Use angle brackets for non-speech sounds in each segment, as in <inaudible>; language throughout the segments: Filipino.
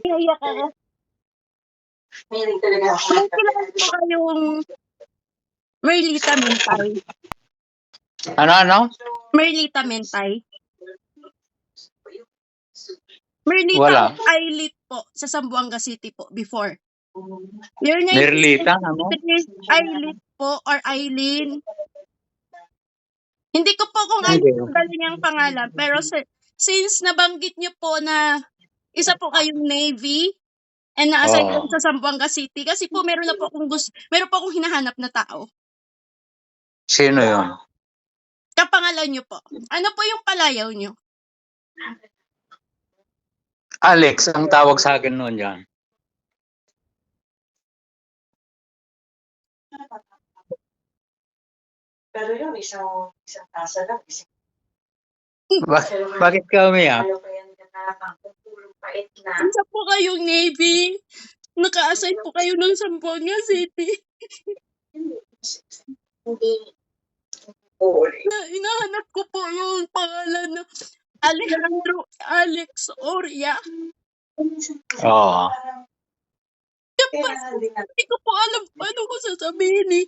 Kaya ka. Meaning talaga ako. May kilala po kayong Merlita Mentay. Ano, ano? Merlita Mentay. Merlita Wala. Islet po sa Zamboanga City po before. Your name Merlita, ano? Islet po or Eileen. Hindi ko po kung ano Hindi. yung galing ang pangalan. Pero si- since nabanggit niyo po na isa po kayong Navy and na-assign kayo sa Zamboanga City kasi po meron na po akong gusto, meron po akong hinahanap na tao. Sino yun? Kapangalan niyo po. Ano po yung palayaw niyo? Alex, ang tawag sa akin noon yan. Pero yun, isang, isang tasa lang. Isang, Ba- bakit ka umiyak? Yan na. Isa po kayong Navy. Naka-assign po kayo ng Zamboanga City. Hindi. Oo. Na, inahanap ko po yung pangalan na Alejandro Alex Oria. Oo. Din natin. Hindi ko po alam paano ko sasabihin eh.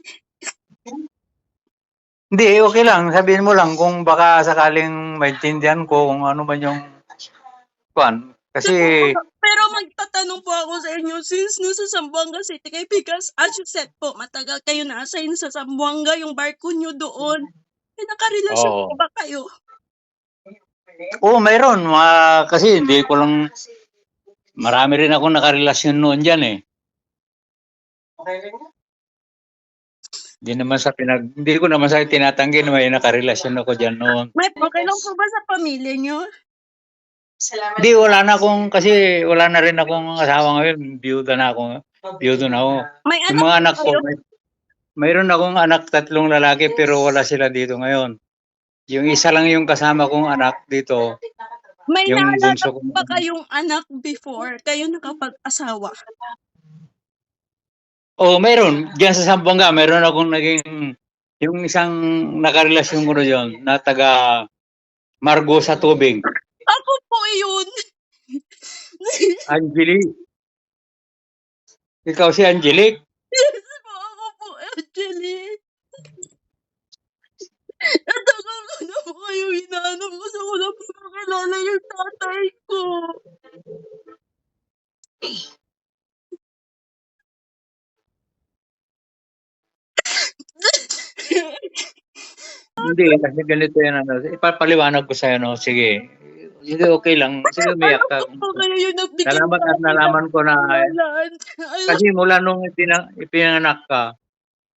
Hindi, okay lang. Sabihin mo lang kung baka sakaling maintindihan ko kung ano man yung kwan. Kasi, Pero magtatanong po ako sa inyo since nasa Zamboanga City kayo because as you said po, matagal kayo na-assign sa Zamboanga yung barko nyo doon. Eh, nakarelasyon Oo. po ba kayo? oo, mayroon. Mga, kasi hindi ko lang, marami rin ako nakarelasyon noon dyan eh. Hindi naman sa pinag, hindi ko naman sa tinatanggi na may nakarelasyon ako dyan noon. May okay lang po ba sa pamilya nyo? Salamat. Hindi, wala na akong, kasi wala na rin akong asawa ngayon. Biyuda na ako. Biyuda na ako. May Yung anak mga anak ko, may, mayroon akong anak, tatlong lalaki, pero wala sila dito ngayon. Yung isa lang yung kasama kong anak dito, May yung naalala ba kayong anak before kayo nakapag-asawa? Oh, mayroon. Diyan sa Sambuanga, mayroon akong naging, yung isang nakarelasyon ko na yun, na taga Margo sa tubig. Ako yun. <laughs> Angelique. Ikaw si Angelique? Yes po, ako po, Angelique. Natagal ko na po kayo hinahanap ko sa wala po makilala yung tatay ko. Hindi, kasi ganito yan. Ano. Ipapaliwanag ko sa'yo, no? Sige. Sige, okay lang. Sige, umiyak ka. Ano po kayo yung nagbigay Salamat sa at nalaman ko na Kasi mula nung ipinang, ipinanganak ka,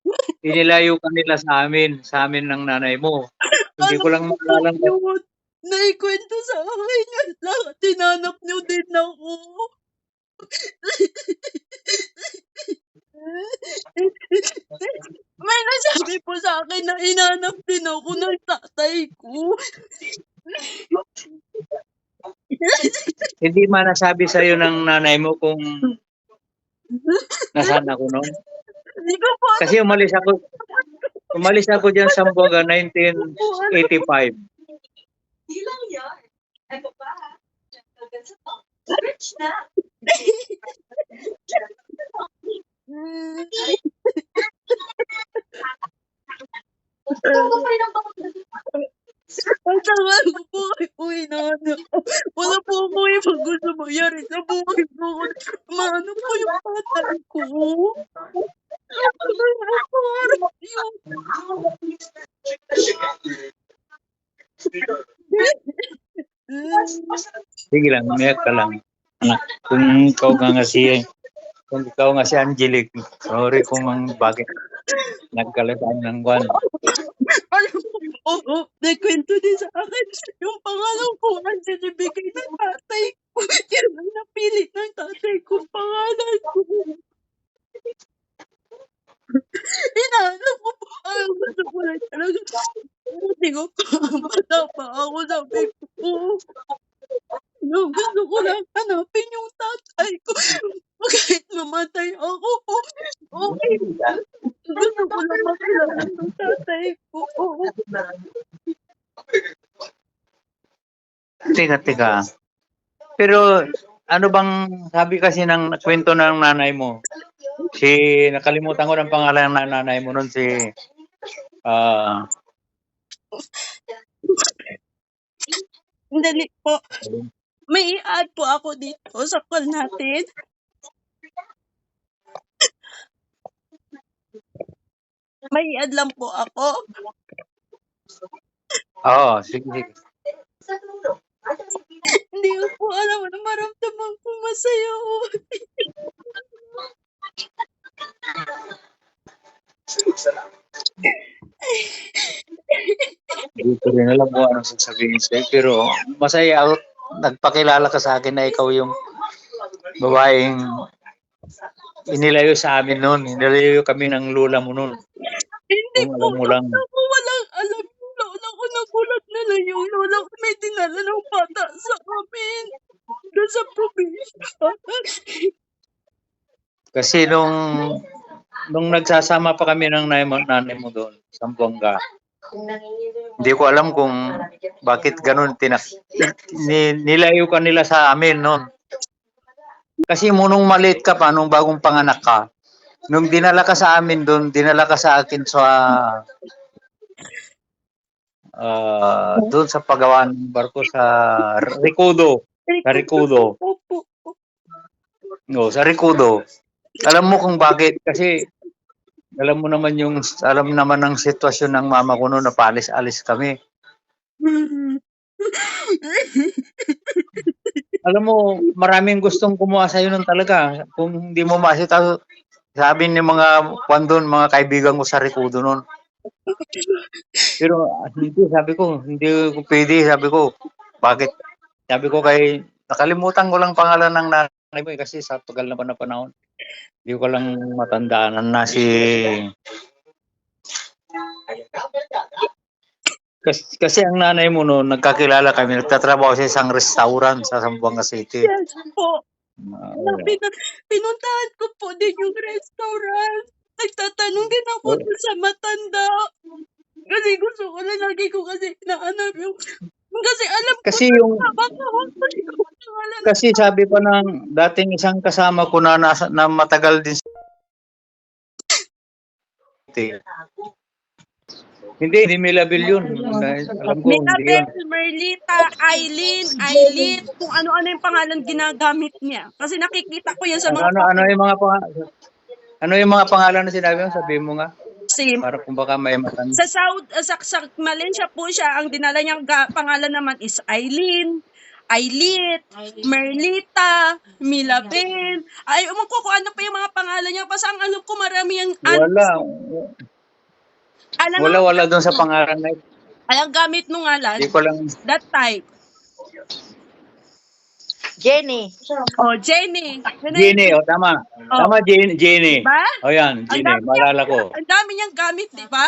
<laughs> inilayo ka nila sa amin, sa amin ng nanay mo. Hindi ko lang maalala? Naikwento sa akin yun lang. Tinanap niyo din ako. <laughs> May nasabi po sa akin na inanap din ako ng tatay ko. <laughs> Hindi man nasabi sa iyo ng nanay mo kung nasaan ako noon. Hindi ko po Kasi umalis ako umalis ako diyan sa Mboga 1985. Hindi lang yan. Ano top. Rich na. Inaanap. Wala po ako ibang gusto mangyari sa buhay ko. Maano po yung tatay ko. Yung. Sige lang, umiyak ka lang. Anak, kung ikaw nga nga si kung ikaw nga si Angelique, sorry kung ang bakit nagkalataan ng kwan. Oo, nagkwento din sa akin. Yung pangalan ko ang sinibigay ng tatay ko. <laughs> Yan ang napili ng tatay ko pangalan ko. <laughs> Inaanap ko po. Gusto ko lang talaga. Hindi ko. Bata pa ako sabi ko. No, gusto ko lang hanapin yung tatay ko. <laughs> Kahit mamatay ako. Okay. Gusto ko lang makilala ng tatay ko. Teka, teka. Pero ano bang sabi kasi ng kwento ng nanay mo? Si, nakalimutan ko ng pangalan ng nanay mo nun, si, ah, Dali po. May i-add po ako dito sa call natin. May i-add lang po ako. oo, sige, sige. <laughs> Hindi ko po alam na maramdaman ko masaya ako. Hindi ko rin alam kung anong sasabihin sa'yo, pero masaya ako. Nagpakilala ka sa akin na ikaw yung babaeng inilayo sa amin noon. Inilayo kami ng lula mo noon. Hindi po. alam mo lang. Ako walang alam lola ko. Nagulat na lang yung lola ko. May dinala ng bata sa amin. Doon sa probinsya. Kasi nung nung nagsasama pa kami ng nanay mo, nanay mo doon, sa Buanga, hindi ko alam kung bakit ganun tinak ni, nilayo ka nila sa amin noon. Kasi mo nung maliit ka pa, nung bagong panganak ka, nung dinala ka sa amin doon, dinala ka sa akin sa ah, doon sa paggawa ng barko sa Ricudo. Sa Ricudo. No, sa Ricudo. Alam mo kung bakit? Kasi alam mo naman yung alam naman ng sitwasyon ng mama ko noon na paalis-alis kami. Alam mo, maraming gustong kumuha sa iyo nun talaga. Kung hindi mo masita, sabi ni mga kwan mga kaibigan ko sa Ricudo noon. Pero ah, hindi, sabi ko, hindi ko pwede, sabi ko, bakit? Sabi ko kay, nakalimutan ko lang pangalan ng nanay mo eh, kasi sa tagal na pa na panahon. Hindi ko lang matandaan na si kasi, kasi ang nanay mo noon, nagkakilala kami, nagtatrabaho sa isang restaurant sa Zamboanga City. Yes po. Na pin- pinuntahan ko po din yung restaurant. Nagtatanong din ako Oh. dun sa matanda. Kasi gusto ko na lagi ko kasi naanap yung... Kasi alam ko kasi yung na baka hindi ko pangalan. kasi sabi pa ng dating isang kasama ko na nasa, na matagal din sa hindi, hindi Milabil yun. Alam ko, hindi yun. Mirabel, Merlita, Eileen, Eileen, kung ano-ano yung pangalan ginagamit niya. Kasi nakikita ko yan sa Ano, mga ano, ano yung mga pangalan? Ano yung mga pangalan na sinabi mo? Sabihin mo nga. sim. Para kung baka may matanda. Sa South, uh, sa, sa Malaysia po siya, ang dinala niyang ga- pangalan naman is Eileen, Ailit, Merlita, Milabel. Ay, umang ko kung ano pa yung mga pangalan niya. Basta ang alam ko marami yung... Wala. Alam Wala, wala doon sa pangalan na ito. alang gamit nung ngalan, Hindi ko lang. that time. Jenny. Oh, Jenny. Jenny, o tama. Oh. Tama, Jenny. Jenny. Ba? O yan, Ang Jenny. dami Maalala ko. Ang dami niyang gamit, di ba?